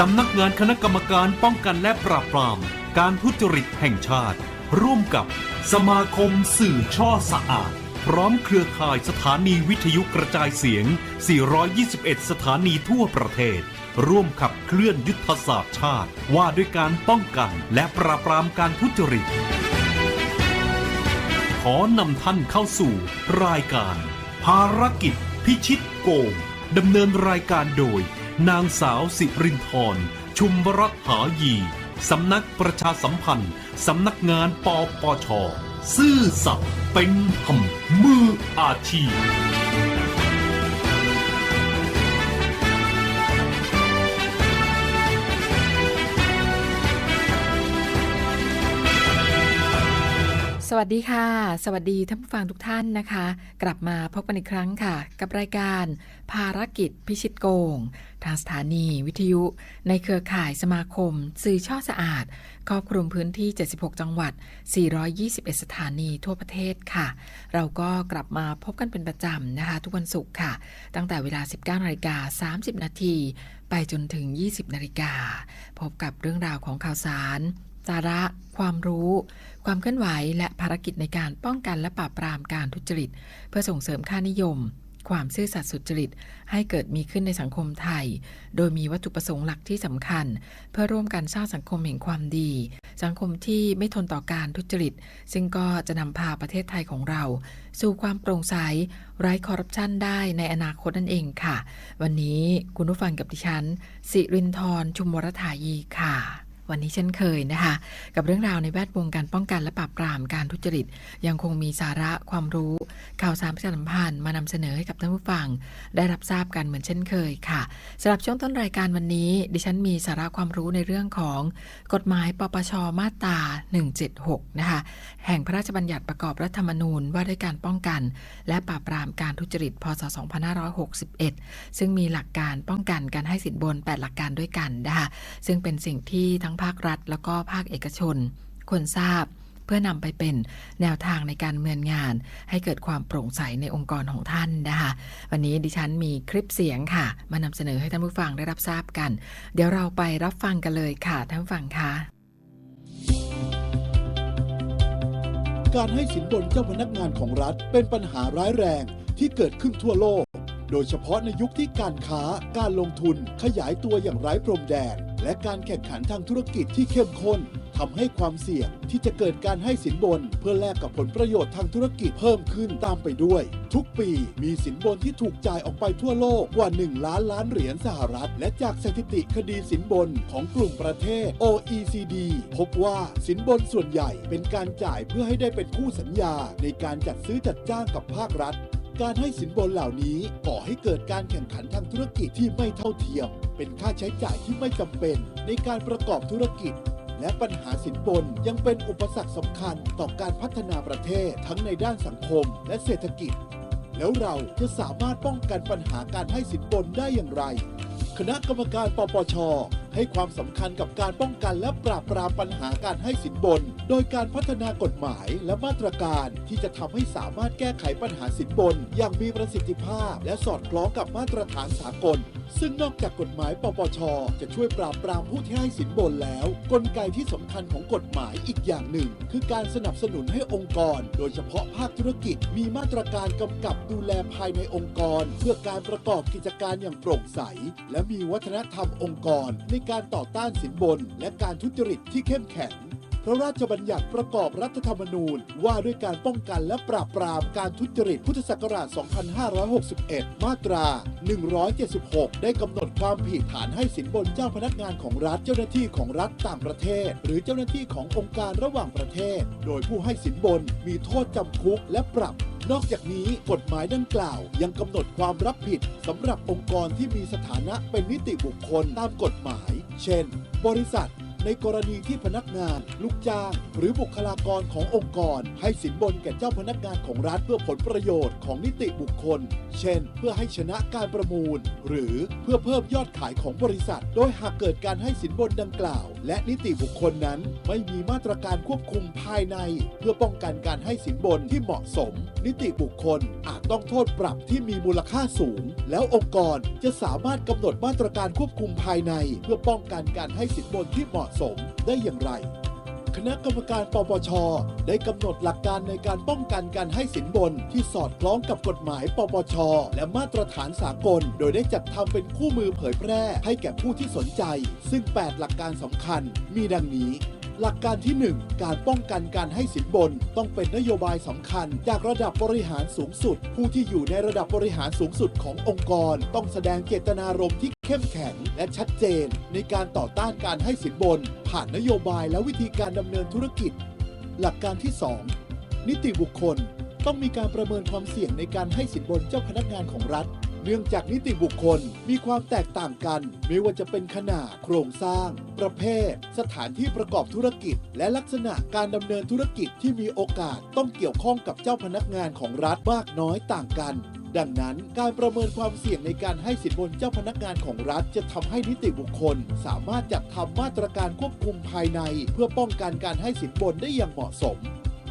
สำนักงานคณะกรรมการป้องกันและปราบปราม การทุจริตแห่งชาติ ร่วมกับสมาคมสื่อช่อสะอาด พร้อมเครือข่ายสถานีวิทยุกระจายเสียง 421 สถานีทั่วประเทศ ร่วมขับเคลื่อนยุทธศาสตร์ชาติ ว่าด้วยการป้องกันและปราบปรามการทุจริต ขอนำท่านเข้าสู่ รายการ ภารกิจ พิชิตโกงดำเนินรายการโดย นางสาวสิรินทร์ชุมวรหายี สำนักประชาสัมพันธ์ สำนักงานปปช ซื่อสัตย์เป็นธรรมมืออาชีพ วัสดีค่ะ สวัสดีท่านผู้ฟังทุกท่านนะคะ กลับมาพบกันอีกครั้งค่ะ กับรายการภารกิจพิชิตโกง ทางสถานีวิทยุ ในเครือข่ายสมาคม สื่อช่อสะอาด ครอบคลุมพื้นที่ 76 จังหวัด 421 สถานีทั่วประเทศค่ะ เราก็กลับมาพบกันเป็นประจำนะคะ ทุกวันศุกร์ค่ะ ตั้งแต่เวลา 19นาฬิกา30 นาทีไปจนถึง 20นาฬิกาพบกับเรื่องราวของข่าวสารสาระ ความรู้ ความเคลื่อนไหวและภารกิจในการป้องกันและปราบปรามการทุจริต เพื่อส่งเสริมค่านิยม ความซื่อสัตย์สุจริต ให้เกิดมีขึ้นในสังคมไทย โดยมีวัตถุประสงค์หลักที่สำคัญ เพื่อร่วมกันสร้างสังคมแห่งความดี สังคมที่ไม่ทนต่อการทุจริต ซึ่งก็จะนำพาประเทศไทยของเรา สู่ความโปร่งใสไร้คอร์รัปชันได้ในอนาคตนั่นเองค่ะ วันนี้คุณผู้ฟังกับดิฉันสิรินทร์ชุมวรถายีค่ะ วันนี้เช่นเคยนะคะ กับเรื่องราวในแวดวงการป้องกันและปราบปรามการทุจริต ยังคงมีสาระความรู้ ข่าวสารประชาสัมพันธ์มานำเสนอให้กับท่านผู้ฟัง ได้รับทราบกันเหมือนเช่นเคยค่ะสำหรับช่วงต้นรายการวันนี้ ดิฉันมีสาระความรู้ในเรื่องของ กฎหมายปปชมาตรา 176 นะคะแห่งพระราชบัญญัติประกอบรัฐธรรมนูญว่าด้วยการป้องกัน และปราบปรามการทุจริต พศ 2561 ซึ่งมีหลักการป้องกันการให้สินบน 8 หลักการด้วยกันนะคะซึ่งเป็นสิ่งที่ทั้งภาครัฐ แล้วก็ภาคเอกชน ควรทราบเพื่อนำไปเป็นแนวทางในการเมืองงาน ให้เกิดความโปร่งใสในองค์กรของท่านนะคะ วันนี้ดิฉันมีคลิปเสียงค่ะ มานำเสนอให้ท่านผู้ฟังได้รับทราบกัน เดี๋ยวเราไปรับฟังกันเลยค่ะท่านผู้ฟังคะการให้สินบนเจ้าพนักงานของรัฐเป็นปัญหาร้ายแรงที่เกิดขึ้นทั่วโลก โดยเฉพาะในยุคที่การค้าการลงทุนขยายตัวอย่างไร้พรมแดน และการแข่งขันทางธุรกิจที่เข้มข้นทำให้ความเสี่ยงที่จะเกิดการให้สินบน เพื่อแลกกับผลประโยชน์ทางธุรกิจเพิ่มขึ้นตามไปด้วย ทุกปีมีสินบนที่ถูกจ่ายออกไปทั่วโลกกว่า 1 ล้านล้านเหรียญสหรัฐ และจากสถิติคดีสินบนของกลุ่มประเทศ OECD พบว่าสินบนส่วนใหญ่เป็นการจ่ายเพื่อให้ได้เป็นคู่สัญญาในการจัดซื้อจัดจ้างกับภาครัฐ การให้สินบนเหล่านี้ก่อให้เกิดการแข่งขันทางธุรกิจที่ไม่เท่าเทียม เป็นค่าใช้จ่ายที่ไม่จำเป็นในการประกอบธุรกิจ และปัญหาสินบนยังเป็นอุปสรรคสำคัญต่อการพัฒนาประเทศทั้งในด้านสังคมและเศรษฐกิจ แล้วเราจะสามารถป้องกันปัญหาการให้สินบนได้อย่างไร คณะกรรมการปปช ให้ความสำคัญกับการป้องกันและปราบปรามปัญหาการให้สินบน โดยการพัฒนากฎหมายและมาตรการที่จะทำให้สามารถแก้ไขปัญหาสินบน อย่างมีประสิทธิภาพ และสอดคล้องกับมาตรฐานสากลซึ่งนอกจากกฎหมายปปช จะช่วยปราบปรามผู้ที่ให้สินบนแล้ว กลไกที่สำคัญของกฎหมายอีกอย่างหนึ่ง คือการสนับสนุนให้องค์กร โดยเฉพาะภาคธุรกิจ มีมาตรการกำกับดูแลภายในองค์กร เพื่อการประกอบกิจการอย่างโปร่งใส และมีวัฒนธรรมองค์กร ในการต่อต้านสินบน และการทุจริตที่เข้มแข็ง พระราชบัญญัติประกอบรัฐธรรมนูญ ว่าด้วยการป้องกันและปราบปรามการทุจริตพุทธศักราช 2561 มาตรา 176 ได้กำหนดความผิดฐานให้สินบนเจ้าพนักงานของรัฐเจ้าหน้าที่ของรัฐต่างประเทศ หรือเจ้าหน้าที่ขององค์การระหว่างประเทศ โดยผู้ให้สินบนมีโทษจำคุกและปรับนอกจากนี้กฎหมายดังกล่าวยังกำหนดความรับผิดสำหรับองค์กรที่มีสถานะเป็นนิติบุคคลตามกฎหมาย เช่น บริษัท ในกรณีที่พนักงาน ลูกจ้าง หรือบุคลากรขององค์กร ให้สินบนแก่เจ้าพนักงานของรัฐเพื่อผลประโยชน์ของนิติบุคคล เช่น เพื่อให้ชนะการประมูล หรือเพื่อเพิ่มยอดขายของบริษัท โดยหากเกิดการให้สินบนดังกล่าว และนิติบุคคลนั้น ไม่มีมาตรการควบคุมภายใน เพื่อป้องกันการให้สินบนที่เหมาะสม นิติบุคคลอาจต้องโทษปรับที่มีมูลค่าสูง แล้วองค์กรจะสามารถกำหนดมาตรการควบคุมภายใน เพื่อป้องกันการให้สินบนที่เหมาะสมได้อย่างไร คณะกรรมการปปช ได้กำหนดหลักการในการป้องกันการให้สินบนที่สอดคล้องกับกฎหมาย ปปช และมาตรฐานสากล โดยได้จัดทำเป็นคู่มือเผยแพร่ให้แก่ผู้ที่สนใจ ซึ่ง 8 หลักการสำคัญมีดังนี้ หลักการที่ 1 การป้องกันการให้สินบน ต้องเป็นนโยบายสำคัญ จากระดับบริหารสูงสุด ผู้ที่อยู่ในระดับบริหารสูงสุดขององค์กร ต้องแสดงเจตนารมณ์ที่เข้มแข็งและชัดเจน ในการต่อต้านการให้สินบน ผ่านนโยบายและวิธีการดำเนินธุรกิจ หลักการที่ 2 นิติบุคคล ต้องมีการประเมินความเสี่ยงในการให้สินบนเจ้าพนักงานของรัฐ เนื่องจากนิติบุคคลมีความแตกต่างกัน ไม่ว่าจะเป็นขนาดโครงสร้าง ประเภท สถานที่ประกอบธุรกิจ และลักษณะการดำเนินธุรกิจที่มีโอกาสต้องเกี่ยวข้องกับเจ้าพนักงานของรัฐมากน้อยต่างกันดังนั้นการประเมินความเสี่ยงในการให้สินบนเจ้าพนักงานของรัฐ จะทำให้นิติบุคคล สามารถจัดทำมาตรการควบคุมภายใน เพื่อป้องกันการให้สินบนได้อย่างเหมาะสม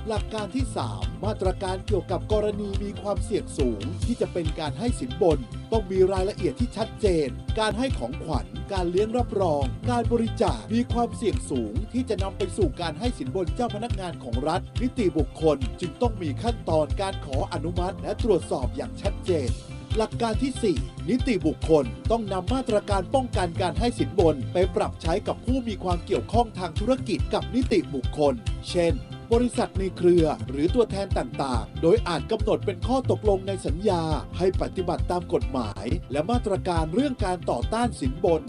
หลักการที่ 3 มาตรการเกี่ยวกับกรณีมีความเสี่ยงสูง ที่จะเป็นการให้สินบน ต้องมีรายละเอียดที่ชัดเจน การให้ของขวัญ การเลี้ยงรับรอง การบริจาคมีความเสี่ยงสูง ที่จะนำไปสู่การให้สินบนเจ้าพนักงานของรัฐ นิติบุคคลจึงต้องมีขั้นตอนการขออนุมัติและตรวจสอบอย่างชัดเจนหลักการที่ 4 นิติบุคคลต้องนำมาตรการป้องกันการให้สินบน ไปปรับใช้กับผู้มีความเกี่ยวข้องทางธุรกิจกับนิติบุคคล เช่น บริษัทในเครือหรือตัวแทนต่างๆ โดยอาจกำหนดเป็นข้อตกลงในสัญญา ให้ปฏิบัติตามกฎหมาย และมาตรการเรื่องการต่อต้านสินบน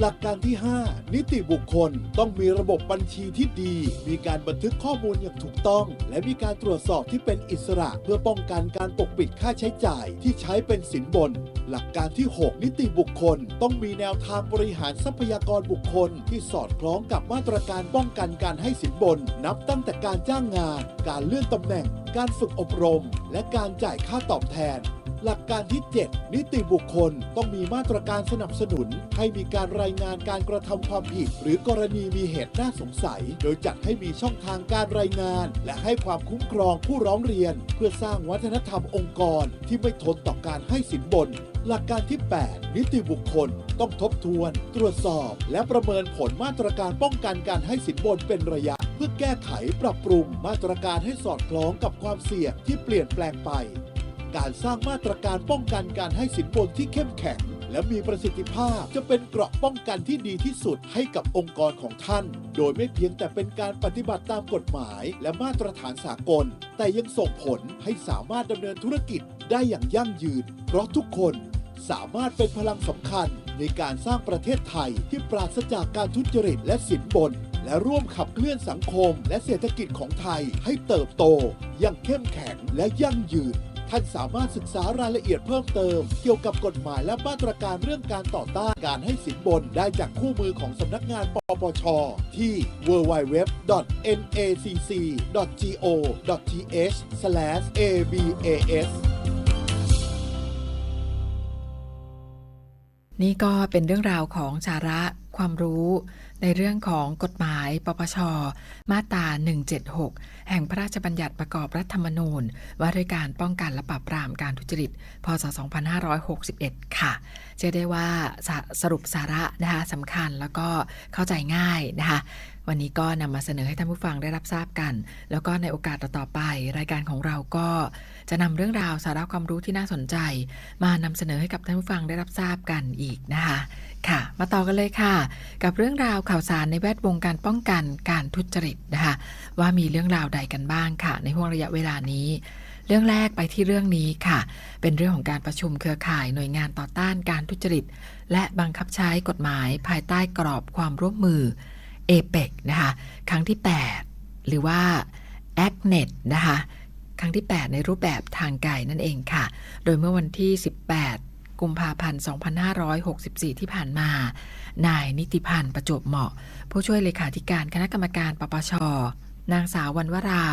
หลักการที่ 5 นิติบุคคลต้องมีระบบบัญชีที่ดี มีการบันทึกข้อมูลอย่างถูกต้อง และมีการตรวจสอบที่เป็นอิสระเพื่อป้องกันการปกปิดค่าใช้จ่ายที่ใช้เป็นสินบน หลักการที่ 6 นิติบุคคล ต้องมีแนวทางบริหารทรัพยากรบุคคล ที่สอดคล้องกับมาตรการป้องกันการให้สินบน นับตั้งแต่การจ้างงาน การเลื่อนตำแหน่ง การฝึกอบรม และการจ่ายค่าตอบแทน หลักการที่ 7 นิติบุคคลต้องมีมาตรการสนับสนุน ให้มีการรายงานการกระทำความผิด หรือกรณีมีเหตุน่าสงสัย โดยจัดให้มีช่องทางการรายงาน และให้ความคุ้มครองผู้ร้องเรียน เพื่อสร้างวัฒนธรรมองค์กรที่ไม่ทนต่อการให้สินบน หลักการที่ 8 นิติบุคคลต้องทบทวน ตรวจสอบ และประเมินผลมาตรการป้องกันการให้สินบนเป็นระยะเพื่อแก้ไขปรับปรุงมาตรการให้สอดคล้องกับความเสี่ยงที่เปลี่ยนแปลงไป การสร้างมาตรการป้องกันการให้สินบนที่เข้มแข็ง และมีประสิทธิภาพจะเป็นเกราะป้องกันที่ดีที่สุดให้กับองค์กรของท่าน โดยไม่เพียงแต่เป็นการปฏิบัติตามกฎหมาย และมาตรฐานสากล แต่ยังส่งผลให้สามารถดำเนินธุรกิจได้อย่างยั่งยืน เพราะทุกคนสามารถเป็นพลังสำคัญในการสร้างประเทศไทยที่ปราศจากการทุจริตและสินบน และร่วมขับเคลื่อนสังคมและเศรษฐกิจของไทยให้เติบโตอย่างเข้มแข็งและยั่งยืน ท่านสามารถศึกษารายละเอียดเพิ่มเติม เกี่ยวกับกฎหมายและมาตรการเรื่องการต่อต้านการให้สินบนได้จากคู่มือของสำนักงานปปช ที่ www.nacc.go.th/abas นี่ก็เป็นเรื่องราวของสาระความรู้ ในเรื่องของกฎหมาย ปปช มาตรา 176 แห่งพระราชบัญญัติประกอบรัฐธรรมนูญ ว่าด้วยการป้องกันและปราบปรามการทุจริต พศ 2561 ค่ะเชื่อได้ว่าสสรุปสาระนะคะสำคัญแล้วก็เข้าใจง่ายนะคะวันนี้ก็นำมาเสนอให้ท่านผู้ฟังได้รับทราบกัน แล้วก็ในโอกาสต่อไป รายการของเราก็จะนำเรื่องราวสาระความรู้ที่น่าสนใจ มานำเสนอให้กับท่านผู้ฟังได้รับทราบกันอีกนะคะ ค่ะ มาต่อกันเลยค่ะ กับเรื่องราวข่าวสารในแวดวงการป้องกันการทุจริตนะคะ ว่ามีเรื่องราวใดกันบ้างค่ะ ในห่วงระยะเวลานี้ เรื่องแรกไปที่เรื่องนี้ค่ะ เป็นเรื่องของการประชุมเครือข่ายหน่วยงานต่อต้านการทุจริต และบังคับใช้กฎหมายภายใต้กรอบความร่วมมือเอเปกนะคะครั้งที่ 8 หรือว่า a c n e t นะคะครั้งที่ 8 ในรูปแบบทางไกลนั่นเองค่ะ โดยเมื่อวันที่ 18 กุมภาพันธ์ 2564 ที่ผ่านมา นายนิติพันธ์ประจบเหมาะ ผู้ช่วยเลขาธิการคณะกรรมการปปช นางสาววันวรา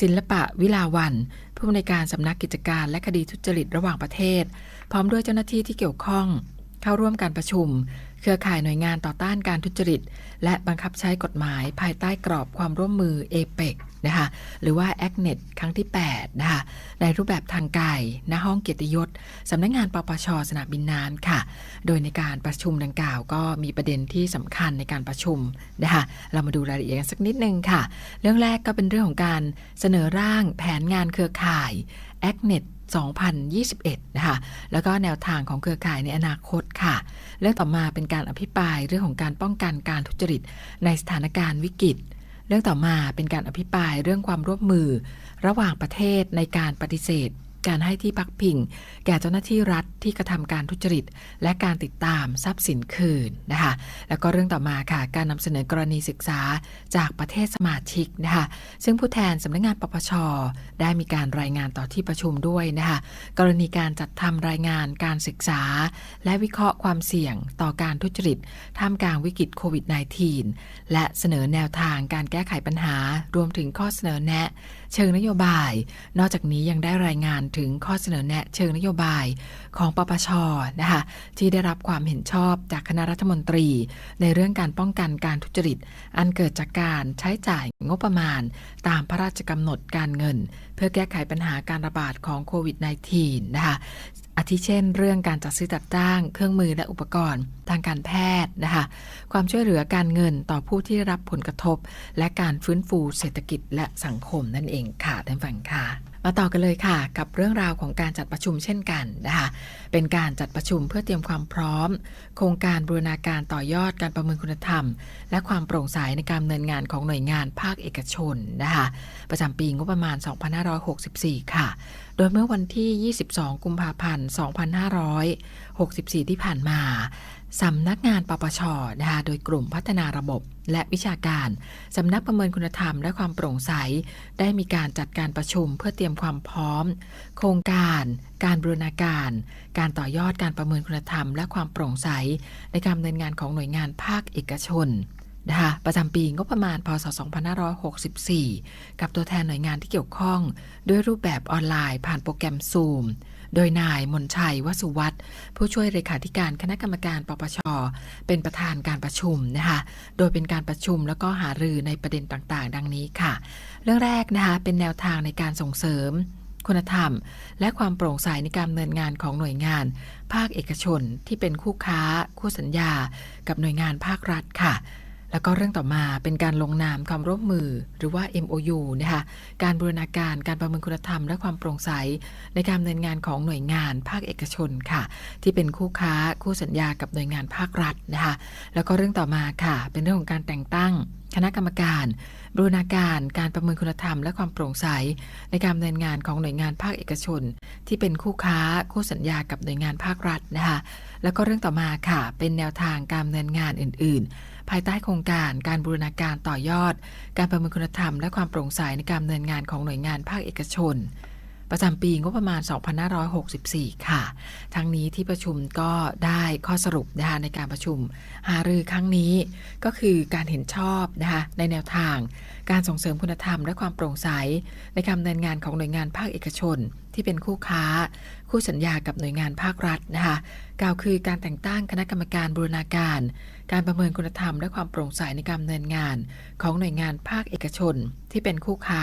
ศิลปะวิลาวัน ผู้อำนวยการสำนักกิจการและคดีทุจริตระหว่างประเทศ พร้อมด้วยเจ้าหน้าที่ที่เกี่ยวข้อง เข้าร่วมการประชุม เครือข่ายหน่วยงานต่อต้านการทุจริต และบังคับใช้กฎหมายภายใต้กรอบความร่วมมือเอเปกนะคะหรือว่า a c n e t ครั้งที่ 8 นะคะในรูปแบบทางไกลณห้องเกียรติยศสำนักงงานปปชสนามบินน้ำค่ะ โดยในการประชุมดังกล่าวก็มีประเด็นที่สำคัญในการประชุมนะคะเรามาดูรายละเอียดกันสักนิดนึงค่ะ เรื่องแรกก็เป็นเรื่องของการเสนอร่างแผนงานเครือข่าย a c n e t 2021 นะคะ แล้วก็แนวทางของเครือข่ายในอนาคตค่ะ เรื่องต่อมาเป็นการอภิปรายเรื่องของการป้องกันการทุจริตในสถานการณ์วิกฤต เรื่องต่อมาเป็นการอภิปรายเรื่องความร่วมมือ ระหว่างประเทศในการปฏิเสธ การให้ที่พักพิง แก่เจ้าหน้าที่รัฐที่กระทำการทุจริต และการติดตามทรัพย์สินคืนนะคะ แล้วก็เรื่องต่อมาค่ะ การนำเสนอกรณีศึกษาจากประเทศสมาชิกนะคะ ซึ่งผู้แทนสำนักงานปปช ได้มีการรายงานต่อที่ประชุมด้วยนะคะ กรณีการจัดทำรายงานการศึกษา และวิเคราะห์ความเสี่ยงต่อการทุจริตท่ามกลางวิกฤตโควิด -19 และเสนอแนวทางการแก้ไขปัญหารวมถึงข้อเสนอแนะเชิงนโยบาย นอกจากนี้ยังได้รายงานถึงข้อเสนอแนะเชิงนโยบายของปปชนะคะที่ได้รับความเห็นชอบจากคณะรัฐมนตรี ในเรื่องการป้องกันการทุจริต อันเกิดจากการใช้จ่ายงบประมาณ ตามพระราชกำหนดการเงิน เพื่อแก้ไขปัญหาการระบาดของโควิด -19 นะคะ อาทิเช่น เรื่องการจัดซื้อจัดจ้าง เครื่องมือและอุปกรณ์ ทางการแพทย์นะคะ ความช่วยเหลือการเงินต่อผู้ที่รับผลกระทบ และการฟื้นฟูเศรษฐกิจและสังคมนั่นเองค่ะท่านฟังค่ะ มาต่อกันเลยค่ะ กับเรื่องราวของการจัดประชุมเช่นกันนะคะเป็นการจัดประชุมเพื่อเตรียมความพร้อม โครงการบูรณาการต่อยอดการประเมินคุณธรรม และความโปร่งใสในการดำเนินงานของหน่วยงานภาคเอกชนนะคะประจำปีงบประมาณ 2564 ค่ะ โดยเมื่อวันที่ 22 กุมภาพันธ์ 2564 ที่ผ่านมา สำนักงานปปชนะคะโดยกลุ่มพัฒนาระบบและวิชาการ สำนักประเมินคุณธรรมและความโปร่งใส ได้มีการจัดการประชุมเพื่อเตรียมความพร้อม โครงการ การบรูรณาการ การต่อยอดการประเมินคุณธรรมและความโปร่งใส ในการดำเนินงานของหน่วยงานภาคเอกชนนะคะประจำปีงบประมาณพศ 2564 กับตัวแทนหน่วยงานที่เกี่ยวข้อง ด้วยรูปแบบออนไลน์ผ่านโปรแกรม Zoom โดยนายมนชัยวสุวัตรผู้ช่วยเลขาธิการคณะกรรมการปปช เป็นประธานการประชุมนะคะโดยเป็นการประชุมแล้วก็หารือในประเด็นต่างๆ ดังนี้ค่ะ เรื่องแรกนะคะเป็นแนวทางในการส่งเสริมคุณธรรม และความโปร่งใสในการดำเนินงานของหน่วยงาน ภาคเอกชนที่เป็นคู่ค้า คู่สัญญา กับหน่วยงานภาครัฐค่ะ แล้วก็เรื่องต่อมาเป็นการลงนามความร่วมมือหรือว่า MOU นะคะการบูรณาการการประเมินคุณธรรม และความโปร่งใส ในการดำเนินงานของหน่วยงานภาคเอกชนค่ะ ที่เป็นคู่ค้าคู่สัญญากับหน่วยงานภาครัฐนะคะแล้วก็เรื่องต่อมาค่ะ เป็นเรื่องของการแต่งตั้งคณะกรรมการบูรณาการการประเมินคุณธรรม และความโปร่งใส ในการดำเนินงานของหน่วยงานภาคเอกชน ที่เป็นคู่ค้าคู่สัญญากับหน่วยงานภาครัฐนะคะแล้วก็เรื่องต่อมาค่ะ เป็นแนวทางการดำเนินงานอื่น ๆ ภายใต้โครงการการบูรณาการต่อยอด การประเมินคุณธรรม และความโปร่งใสในการดำเนินงานของหน่วยงานภาคเอกชน ประจำปีงบประมาณ 2564 ค่ะ ทั้งนี้ที่ประชุมก็ได้ข้อสรุปนะคะในการประชุม หารือครั้งนี้ ก็คือการเห็นชอบนะคะในแนวทาง การส่งเสริมคุณธรรม และความโปร่งใสในการดำเนินงานของหน่วยงานภาคเอกชนที่เป็นคู่ค้า คู่สัญญากับหน่วยงานภาครัฐนะคะกล่าวคือการแต่งตั้งคณะกรรมการบูรณาการ การประเมินคุณธรรมและความโปร่งใสในการดำเนินงาน ของหน่วยงานภาคเอกชน ที่เป็นคู่ค้า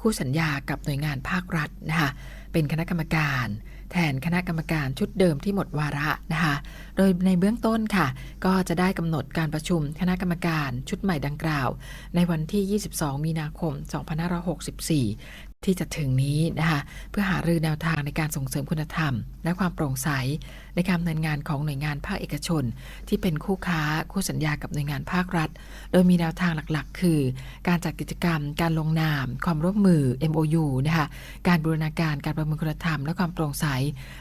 คู่สัญญากับหน่วยงานภาครัฐนะคะเป็นคณะกรรมการแทนคณะกรรมการชุดเดิมที่หมดวาระนะคะ โดยในเบื้องต้นค่ะ ก็จะได้กำหนดการประชุมคณะกรรมการชุดใหม่ดังกล่าว ในวันที่ 22 มีนาคม 2564 ที่จะถึงนี้นะคะเพื่อหารือแนวทางในการส่งเสริมคุณธรรม และความโปร่งใสในการดำเนินงานของหน่วยงานภาคเอกชน ที่เป็นคู่ค้าคู่สัญญากับหน่วยงานภาครัฐ โดยมีแนวทางหลักๆ คือ การจัดกิจกรรม การลงนาม ความร่วมมือ MOU นะคะการบูรณาการการประเมินคุณธรรม และความโปร่งใส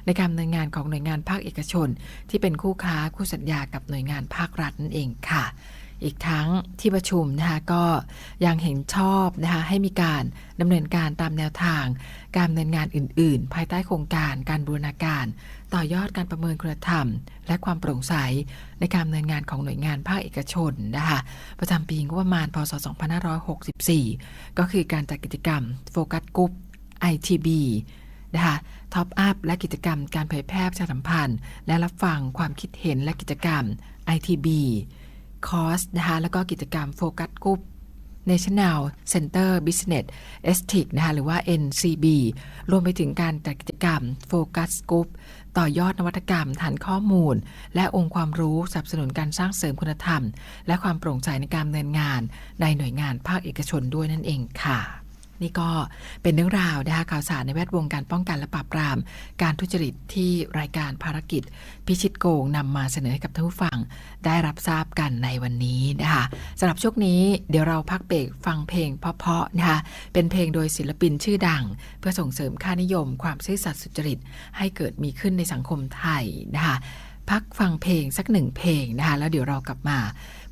ในการดำเนินงานของหน่วยงานภาคเอกชน ที่เป็นคู่ค้าคู่สัญญากับหน่วยงานภาครัฐนั่นเองค่ะ อีกทั้งที่ประชุมนะคะก็ยังเห็นชอบนะคะให้มีการดำเนินการตามแนวทาง การดำเนินงานอื่น ๆ ภายใต้โครงการการบูรณาการ ต่อยอดการประเมินคุณธรรม และความโปร่งใสในการดำเนินงานของหน่วยงานภาคเอกชนนะคะประจำปีงบประมาณพศ 2564 ก็คือการจัดกิจกรรมโฟกัสกรุ๊ป ITB นะคะท็อปอัพและกิจกรรมการเผยแพร่ประชาสัมพันธ์ และรับฟังความคิดเห็นและกิจกรรม ITB คอร์สนะคะแล้วก็กิจกรรมโฟกัสกลุ่ม National Center Business Ethics นะคะหรือว่า NCB รวมไปถึงการจัดกิจกรรมโฟกัสกลุ่มต่อยอดนวัตกรรมฐานข้อมูล และองค์ความรู้สนับสนุนการสร้างเสริมคุณธรรม และความโปร่งใสในการดำเนินงาน ในหน่วยงานภาคเอกชนด้วยนั่นเองค่ะ นี่ก็เป็นเรื่องราวนะคะข่าวสารในแวดวงการป้องกันและปราบปราม การทุจริตที่รายการภารกิจ พิชิตโกงนำมาเสนอให้กับท่านผู้ฟัง ได้รับทราบกันในวันนี้นะคะสำหรับช่วงนี้เดี๋ยวเราพักเบรกฟังเพลงเพราะๆนะคะเป็นเพลงโดยศิลปินชื่อดัง เพื่อส่งเสริมค่านิยม ความซื่อสัตย์สุจริต ให้เกิดมีขึ้นในสังคมไทยนะคะพักฟังเพลงสักหนึ่งเพลงนะคะแล้วเดี๋ยวเรากลับมา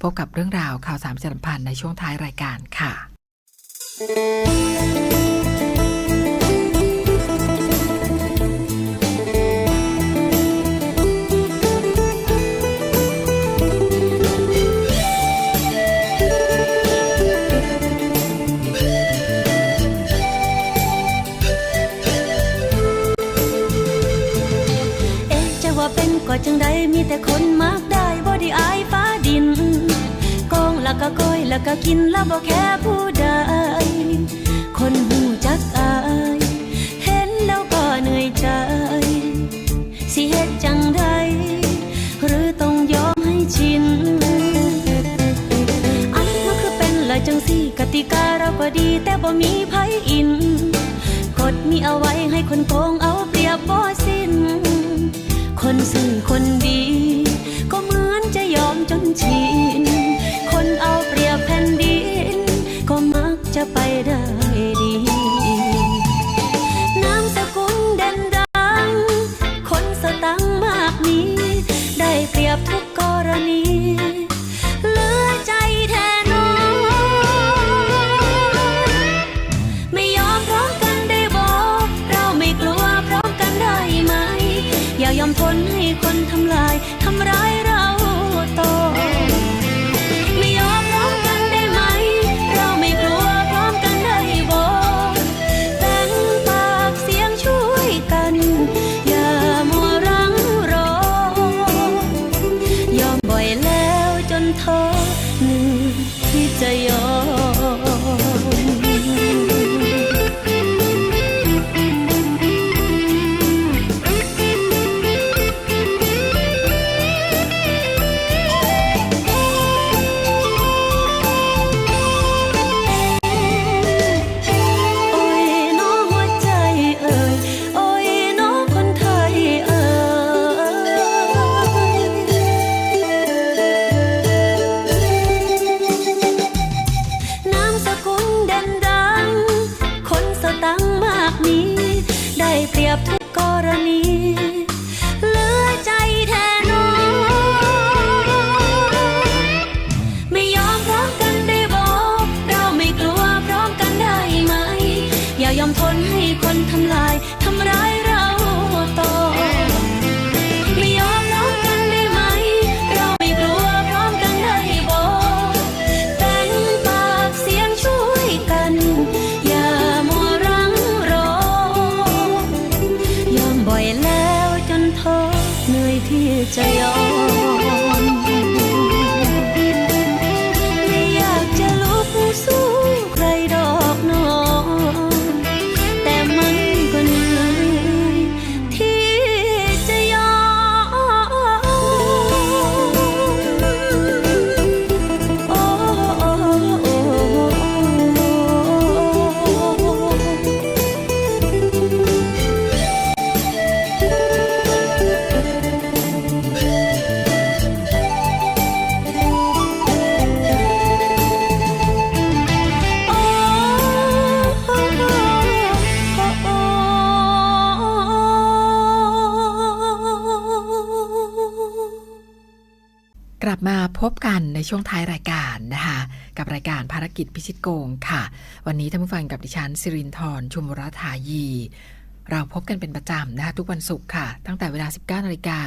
พบกับเรื่องราวข่าวสารประชาสัมพันธ์ในช่วงท้ายรายการค่ะ เอ๊ะจะว่าเป็นก็จังใดมีแต่คนมากได้บ่ได้อายฟ้าดินกองแล้วก็ก้อยแล้วก็กินแล้วบ่แค่ผู้ใด กติกาเราก็ดีแต่บ่มีไผอินกฎมีเอาไว้ให้คนโกงเอาเปรียบบ่สิ้น คนซื่อคนดี กลับมาพบกันในช่วงท้ายรายการนะคะ กับรายการภารกิจพิชิตโกงค่ะ วันนี้ท่านผู้ฟังกับดิฉันสิรินทร์ชุมรัฐายี เราพบกันเป็นประจำนะคะ ทุกวันศุกร์ค่ะ ตั้งแต่เวลา 19นาฬิกา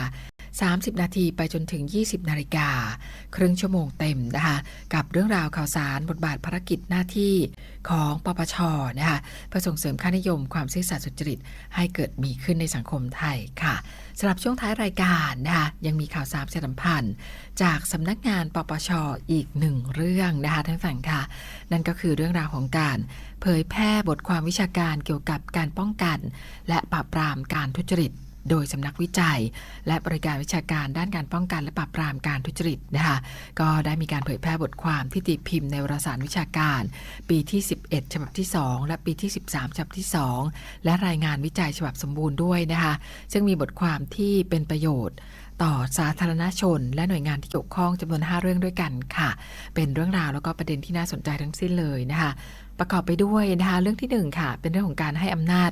30 นาทีไปจนถึง 20 นาฬิกา ครึ่งชั่วโมงเต็มนะคะ กับเรื่องราวข่าวสารบทบาทภารกิจหน้าที่ของปปชนะคะเพื่อส่งเสริมค่านิยมความซื่อสัตย์สุจริตให้เกิดมีขึ้นในสังคมไทยค่ะ สำหรับช่วงท้ายรายการนะคะยังมีข่าวสารสัมพันธ์ จากสำนักงานปปชอีกหนึ่งเรื่องนะคะท่านฟังค่ะ นั่นก็คือเรื่องราวของการ เผยแพร่บทความวิชาการเกี่ยวกับการป้องกัน และปราบปรามการทุจริต โดยสำนักวิจัย และบริการวิชาการด้านการป้องกันและปราบปรามการทุจริตนะคะก็ได้มีการเผยแพร่บทความที่ตีพิมพ์ในวารสารวิชาการ ปีที่ 11 ฉบับที่ 2 และปีที่ 13 ฉบับที่ 2 และรายงานวิจัยฉบับสมบูรณ์ด้วยนะคะซึ่งมีบทความที่เป็นประโยชน์ต่อสาธารณชน และหน่วยงานที่เกี่ยวข้องจำนวน 5 เรื่องด้วยกันค่ะ เป็นเรื่องราวแล้วก็ประเด็นที่น่าสนใจทั้งสิ้นเลยนะคะ ประกอบไปด้วยนะคะเรื่องที่หนึ่งค่ะเป็นเรื่องของการให้อำนาจ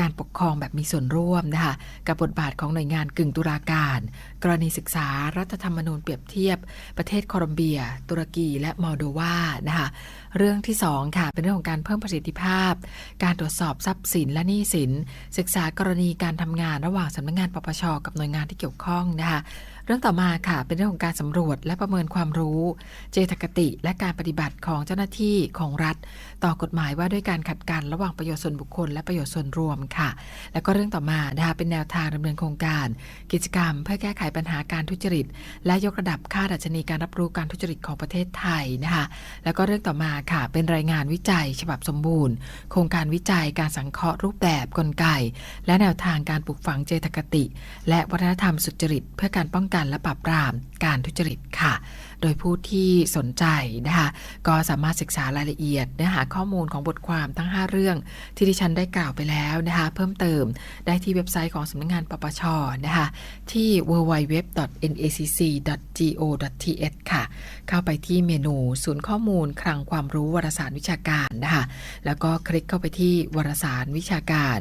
การปกครองแบบมีส่วนร่วมนะคะกับบทบาทของหน่วยงานกึ่งตุลาการ กรณีศึกษารัฐธรรมนูญเปรียบเทียบ ประเทศโคลอมเบีย ตุรกี และมอลโดวานะคะเรื่องที่สองค่ะเป็นเรื่องของการเพิ่มประสิทธิภาพ การตรวจสอบทรัพย์สินและหนี้สิน ศึกษากรณีการทำงานระหว่างสำนักงานปปชกับหน่วยงานที่เกี่ยวข้องนะคะ เรื่องต่อมาค่ะเป็นเรื่องของการสำรวจและประเมินความรู้ เจตคติและการปฏิบัติของเจ้าหน้าที่ของรัฐ ต่อกฎหมายว่าด้วยการขัดกันระหว่างประโยชน์ส่วนบุคคล และประโยชน์ส่วนรวมค่ะ แล้วก็เรื่องต่อมานะคะเป็นแนวทางดำเนินโครงการ กิจกรรม เพื่อแก้ไขปัญหาการทุจริต และยกระดับค่าดัชนีการรับรู้การทุจริตของประเทศไทยนะคะแล้วก็เรื่องต่อมาค่ะ เป็นรายงานวิจัย ฉบับสมบูรณ์ โครงการวิจัยการสังเคราะห์รูปแบบกลไก และแนวทางการปลูกฝังเจตคติ และวัฒนธรรมสุจริต เพื่อการป้องกันและปราบปรามการทุจริตค่ะ โดยผู้ที่สนใจนะคะก็สามารถศึกษารายละเอียดเนื้อหาข้อมูลของบทความทั้ง 5 เรื่อง ที่ดิฉันได้กล่าวไปแล้วนะคะเพิ่มเติมได้ที่เว็บไซต์ของสำนักงงานปปชนะคะที่ www.nacc.go.th ค่ะ เข้าไปที่เมนูศูนย์ข้อมูล คลังความรู้วารสารวิชาการนะคะแล้วก็คลิกเข้าไปที่วารสารวิชาการ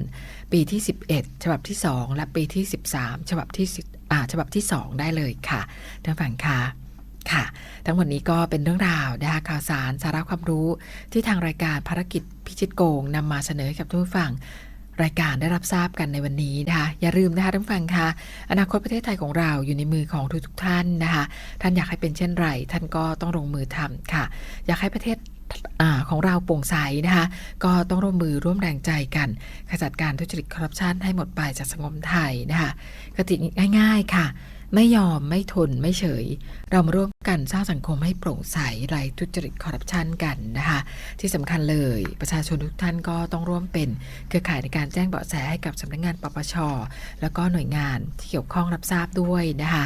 ปีที่ 11 ฉบับที่ 2 และปีที่ 13 ฉบับที่10 อ่าฉบับที่ 2 ได้เลยค่ะท่านฟังค่ะค่ะ ทั้งหมดนี้ก็เป็นเรื่องราวนะคะข่าวสารสาระความรู้ที่ทางรายการภารกิจพิชิตโกงนำมาเสนอให้กับทุกผู้ฟังรายการได้รับทราบกันในวันนี้นะคะอย่าลืมนะคะท่านฟังคะอนาคตประเทศไทยของเราอยู่ในมือของทุกๆท่านนะคะ ท่านอยากให้เป็นเช่นไร ท่านก็ต้องลงมือทำค่ะ อยากให้ประเทศ อของเราโปร่งใสนะคะ ก็ต้องร่วมมือร่วมแรงใจกันขจัดการทุจริตคอร์รัปชันให้หมดไปจากสังคมไทยนะคะกติง่าย ๆค่ะ ไม่ยอมไม่ทนไม่เฉย เรามาร่วมกันสร้างสังคมให้โปร่งใสไร้ทุจริตคอร์รัปชันกันนะคะที่สำคัญเลยประชาชนทุกท่านก็ต้องร่วมเป็นเครือข่ายในการแจ้งเบาะแสให้กับสำนักงานปปชแล้วก็หน่วยงานที่เกี่ยวข้องรับทราบด้วยนะคะ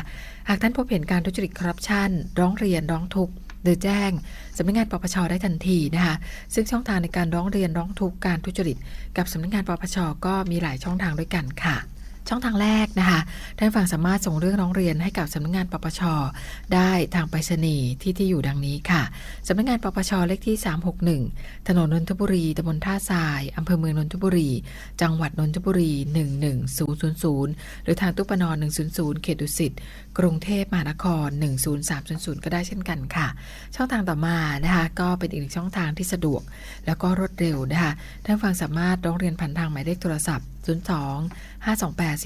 หากท่านพบเห็นการทุจริตคอร์รัปชันร้องเรียนร้องทุกข์ หรือแจ้งสำนักงานปปชได้ทันทีนะคะซึ่งช่องทางในการร้องเรียนร้องทุกข์การทุจริต กับสำนักงานปปชก็มีหลายช่องทางด้วยกันค่ะ ช่องทางแรกนะคะท่านฝั่งสามารถส่งเรื่องร้องเรียนให้กับสำนักงานปปช ได้ทางไปรษณีย์ที่ที่อยู่ดังนี้ค่ะสำนักงานปปชเลขที่ 361 ถนนนนทบุรีตำบลท่าทรายอำเภอเมืองนนทบุรี จังหวัดนนทบุรี 11000 หรือทางตู้ปนอน 100 เขตดุสิตกรุงเทพมหานคร 10300 ก็ได้เช่นกันค่ะ ช่องทางต่อมานะคะก็เป็นอีกหนึ่งช่องทางที่สะดวก แล้วก็รวดเร็วนะคะท่านฟังสามารถร้องเรียนผ่านทางหมายเลขโทรศัพท์ 02 528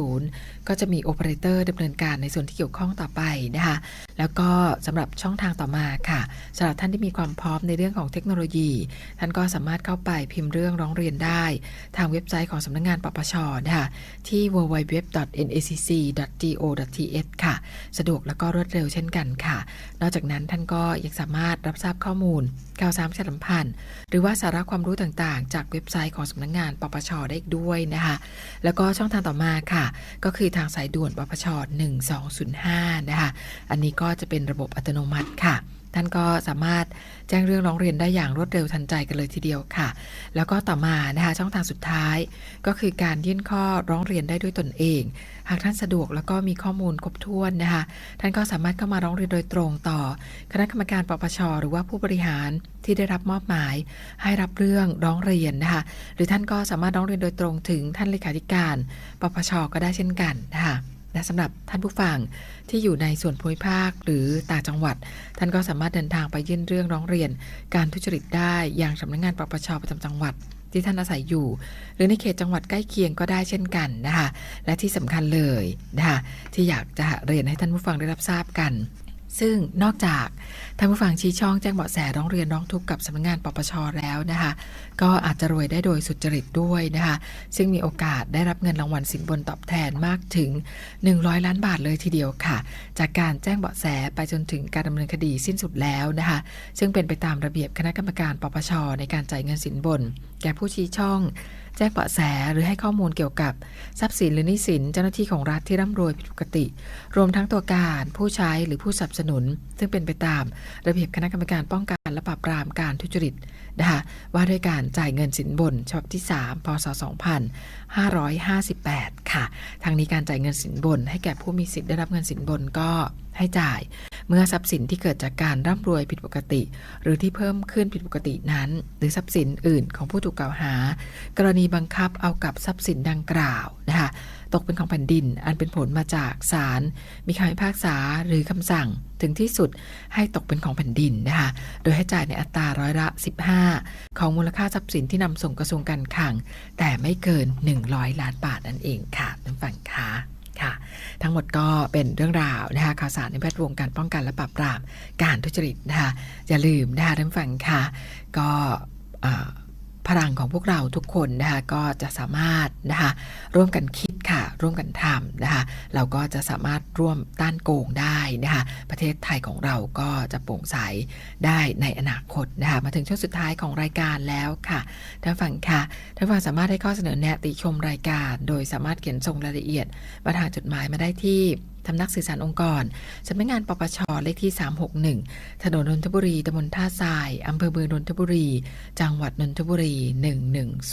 4800 ก็จะมีโอเปอเรเตอร์ดำเนินการในส่วนที่เกี่ยวข้องต่อไปนะคะ แล้วก็สำหรับช่องทางต่อมาค่ะสำหรับท่านที่มีความพร้อมในเรื่องของเทคโนโลยี ท่านก็สามารถเข้าไปพิมพ์เรื่องร้องเรียนได้ ทางเว็บไซต์ของสำนักงงานปปชนะคะที่ www.nacc.go.th ค่ะ สะดวกแล้วก็รวดเร็วเช่นกันค่ะ นอกจากนั้นท่านก็ยังสามารถรับทราบข้อมูล ข่าวสารประชาสัมพันธ์ หรือว่าสาระความรู้ต่างๆ จากเว็บไซต์ของสำนักงงานปปชได้อีกด้วยนะคะแล้วก็ช่องทางต่อมาค่ะ ก็คือทางสายด่วนปปช 1205 นะคะอันนี้ก็จะเป็นระบบอัตโนมัติค่ะ ท่านก็สามารถแจ้งเรื่องร้องเรียนได้อย่างรวดเร็วทันใจกันเลยทีเดียวค่ะ แล้วก็ต่อมานะคะช่องทางสุดท้าย ก็คือการยื่นข้อร้องเรียนได้ด้วยตนเอง หากท่านสะดวกแล้วก็มีข้อมูลครบถ้วนนะคะท่านก็สามารถเข้ามาร้องเรียนโดยตรงต่อ คณะกรรมการปปชหรือว่าผู้บริหารที่ได้รับมอบหมาย ให้รับเรื่องร้องเรียนนะคะหรือท่านก็สามารถร้องเรียนโดยตรงถึงท่านเลขาธิการ ปปชก็ได้เช่นกันนะคะ และสำหรับท่านผู้ฟังที่อยู่ในส่วนภูมิภาคหรือต่างจังหวัด ท่านก็สามารถเดินทางไปยื่นเรื่องร้องเรียน การทุจริตได้อย่างสำนักงานปปชประจำจังหวัดที่ท่านอาศัยอยู่ หรือในเขตจังหวัดใกล้เคียงก็ได้เช่นกันนะคะและที่สำคัญเลยนะคะที่อยากจะเรียนให้ท่านผู้ฟังได้รับทราบกัน ซึ่งนอกจากท่านผู้ฟังชี้ช่องแจ้งเบาะแสร้องเรียนร้องทุกข์กับสำนักงานปปชแล้วนะคะ ก็อาจจะรวยได้โดยสุจริตด้วยนะคะ ซึ่งมีโอกาสได้รับเงินรางวัลสินบนตอบแทนมากถึง 100 ล้านบาทเลยทีเดียวค่ะ จากการแจ้งเบาะแสไปจนถึงการดำเนินคดีสิ้นสุดแล้วนะคะ ซึ่งเป็นไปตามระเบียบคณะกรรมการปปชในการจ่ายเงินสินบน แก่ผู้ชี้ช่อง แจ้งเบาะแสหรือให้ข้อมูลเกี่ยวกับ ทรัพย์สินหรือหนี้สินเจ้าหน้าที่ของรัฐที่ร่ำรวยผิดปกติ รวมทั้งตัวการผู้ใช้หรือผู้สนับสนุน ซึ่งเป็นไปตาม ระเบียบคณะกรรมการป้องกันและปราบปรามการทุจริตนะคะว่าด้วยการจ่ายเงินสินบนฉบับที่ 3 พศ 2558 ค่ะ ทางนี้การจ่ายเงินสินบน ให้แก่ผู้มีสิทธิ์ได้รับเงินสินบนก็ ให้จ่าย เมื่อทรัพย์สินที่เกิดจากการร่ำรวยผิดปกติ หรือที่เพิ่มขึ้นผิดปกตินั้น หรือทรัพย์สินอื่นของผู้ถูกกล่าวหา กรณีบังคับเอากับทรัพย์สินดังกล่าวนะคะตกเป็นของแผ่นดิน อันเป็นผลมาจากศาลมีคำพิพากษาหรือคำสั่งถึงที่สุดให้ตกเป็นของแผ่นดินนะคะโดยให้จ่ายในอัตราร้อยละ 15 ของมูลค่าทรัพย์สินที่นำส่งกระทรวงการคลัง แต่ไม่เกิน 100 ล้านบาทนั่นเองค่ะท่านฟังคะ ค่ะ ทั้งหมดก็เป็นเรื่องราวนะคะข่าวสารในแวดวงการป้องกันและปราบปรามการทุจริตนะคะอย่าลืมนะคะท่านฟังค่ะ ก็พลังของพวกเราทุกคนนะคะก็จะสามารถนะคะร่วมกันคิด ค่ะร่วมกันทำนะคะเราก็จะสามารถร่วมต้านโกงได้นะคะประเทศไทยของเราก็จะโปร่งใสได้ในอนาคตนะคะมาถึงช่วงสุดท้ายของรายการแล้วค่ะท่านฟังค่ะท่านฟังสามารถให้ข้อเสนอแนะติชมรายการ โดยสามารถเขียนส่งรายละเอียดมาทางจดหมายมาได้ที่สำนักสื่อสารองค์กร สำนักงานปปช เลขที่ 361 ถนนนนทบุรีตำบลท่าทราย อำเภอเมืองนนทบุรี จังหวัดนนทบุรี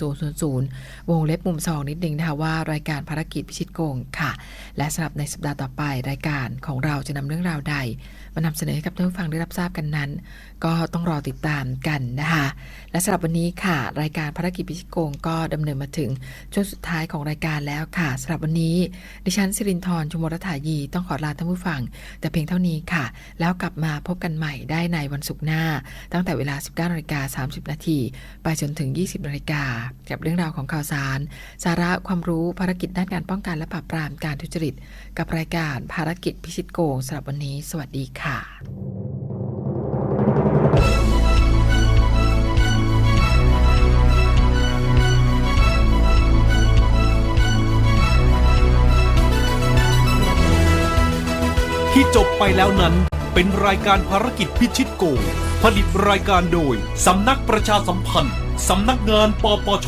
11000 วงเล็บมุมซองนิดนึงนะคะว่ารายการภารกิจพิชิตโกงค่ะ และสำหรับในสัปดาห์ต่อไปรายการของเราจะนำเรื่องราวใด มานำเสนอให้กับท่านผู้ฟังได้รับทราบกันนั้น ก็ต้องรอติดตามกันนะคะและสำหรับวันนี้ค่ะ รายการภารกิจพิชิตโกงก็ดำเนินมาถึงช่วงสุดท้ายของรายการแล้วค่ะสำหรับวันนี้ ดิฉันสิรินทร์ชุมวรถายีต้องขอลาท่านผู้ฟัง แต่เพียงเท่านี้ค่ะ แล้วกลับมาพบกันใหม่ได้ในวันศุกร์หน้า ตั้งแต่เวลา 19นาฬิกา30 นาทีไปจนถึง 20นาฬิกากับเรื่องราวของข่าวสาร สาระความรู้ภารกิจด้านการป้องกันและปราบปรามการทุจริต กับรายการภารกิจพิชิตโกงสำหรับวันนี้ สวัสดีค่ะที่จบไปแล้วนั้นเป็นรายการภารกิจพิชิตโก ผลิตรายการโดย สำนักประชาสัมพันธ์ สำนักงานปปช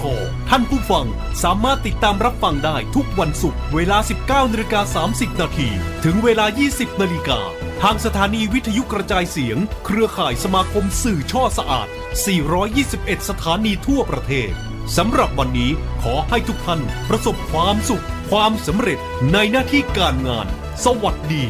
ท่านผู้ฟังสามารถติดตามรับฟังได้ทุกวันศุกร์เวลา 19นาฬิกา30 นาทีถึงเวลา 20นาฬิกาทางสถานีวิทยุกระจายเสียง เครือข่ายสมาคมสื่อช่อสะอาด 421 สถานีทั่วประเทศ สำหรับวันนี้ขอให้ทุกท่านประสบความสุข ความสำเร็จในหน้าที่การงาน สวัสดี